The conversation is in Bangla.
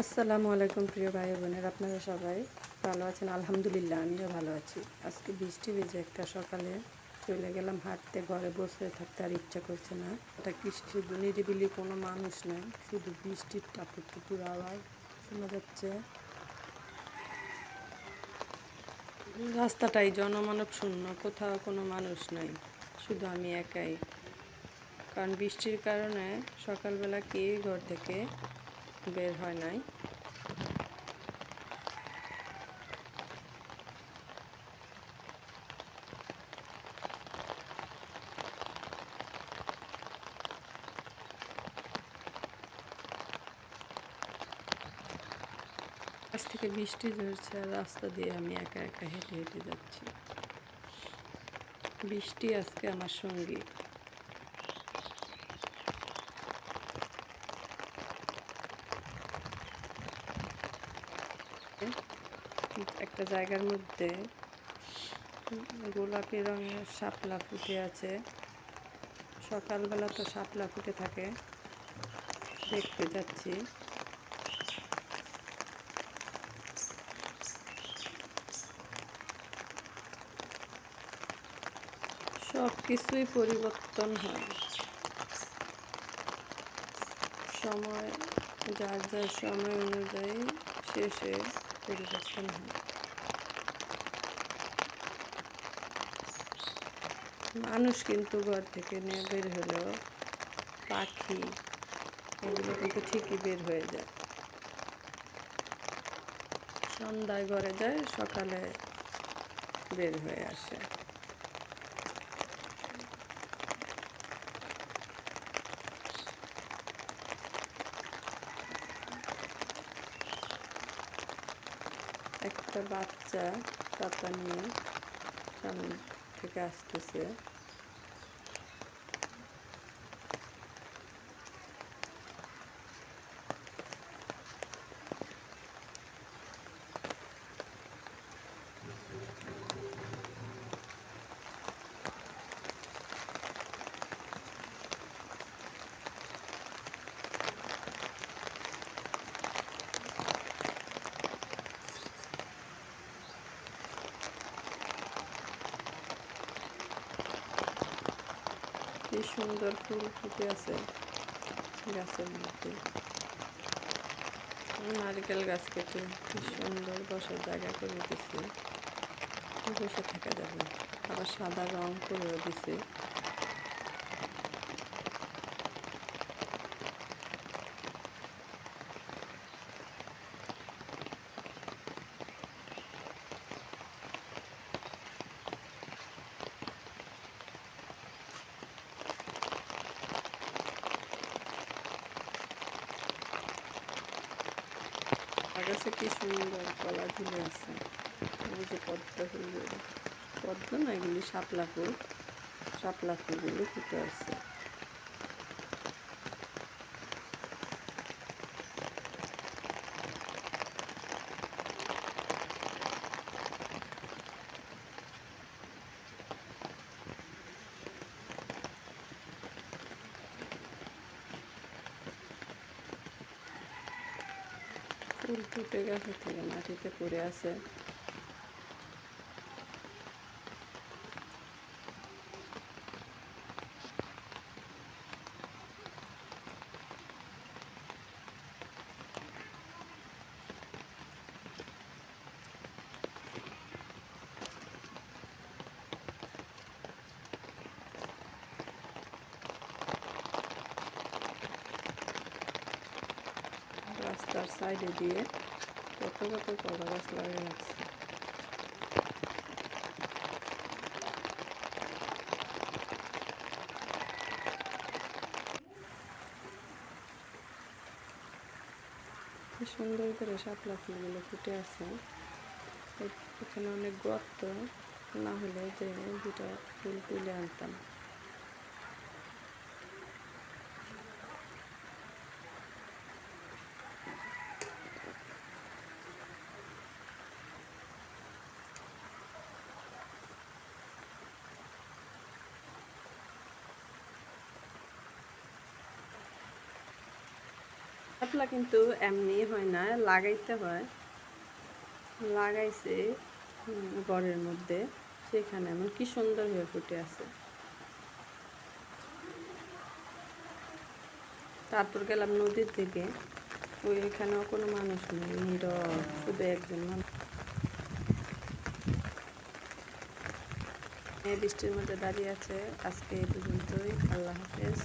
আসসালামু আলাইকুম প্রিয় ভাই বোনের, আপনারা সবাই ভালো আছেন? আলহামদুলিল্লাহ, আমিও ভালো আছি। আজকে বৃষ্টি বেজে একটা সকালে চলে গেলাম হাঁটতে, ঘরে বসে থাকতে আর ইচ্ছা করছে না। এটা কৃষ্টি নিরিবিলি কোনো মানুষ নেই, শুধু বৃষ্টির টাপুর টুপুর আওয়াজ শোনা যাচ্ছে। রাস্তাটাই জনমানব শূন্য, কোথাও কোনো মানুষ নাই, শুধু আমি একাই। কারণ বৃষ্টির কারণে সকালবেলা কেউই ঘর থেকে বের হয় নাই। আজ থেকে বৃষ্টি ঝরছে আর রাস্তা দিয়ে আমি একা একা হেঁটে হেঁটে যাচ্ছি। বৃষ্টি আজকে আমার সঙ্গী। একটা জায়গার মধ্যে গোলাপি রঙের শাপলা ফুটে আছে। সকালবেলা তো শাপলা ফুটে থাকে, দেখতে যাচ্ছি। সব কিছুই পরিবর্তন হয়। সময়, যার যার সময় অনুযায়ী শেষে পরিবর্তন হয় মানুষ কিন্তু ঘর থেকে নিয়ে বের হলেও পাখি, এগুলো কিন্তু ঠিকই বের হয়ে যায়। সন্ধ্যায় ঘরে যায়, সকালে বের হয়ে আসে। একটা বাচ্চা ছাতা নিয়ে সামনে থেকে আসতেছে। কি সুন্দর ফুল ফুটে আছে গাছের মধ্যে। নারিকেল গাছ কেটে কি সুন্দর বসার জায়গা করে দিছে। বসে থাকা যাবে আবার সাদা রং করেও দিছে। আকাশে কি সুন্দর কলা ঝুলে আছে। ওই যে পদ্মা ফুলগুলো পদ্ম না এগুলি শাপলা ফুল, শাপলা ফুলগুলো ফুটে আছে। ফুল ফুটে গেছে থেকে মাটিতে পড়ে আছে। রাস্তার সাইডে দিয়ে কত কত কলা গাছ লাগিয়ে রাখছে সুন্দর করে শাপলা ফুলগুলো ফুটে আছে এখানে অনেক গর্ত না হলে যে দুটা ফুল তুলে আনতাম শাপলা কিন্তু এমনি হয় না, লাগাইতে হয়। লাগাইছে ঘরের মধ্যে। সেখানে এমন কি সুন্দর হয়ে ফুটে আছে। তারপর গেলাম নদীর দিকে। ওই এখানেও কোনো মানুষ নেই, নীরব, শুধু একজন মানুষ। বৃষ্টির মধ্যে দাঁড়িয়ে আছে। আজকে এই পর্যন্তই। আল্লাহ হাফেজ।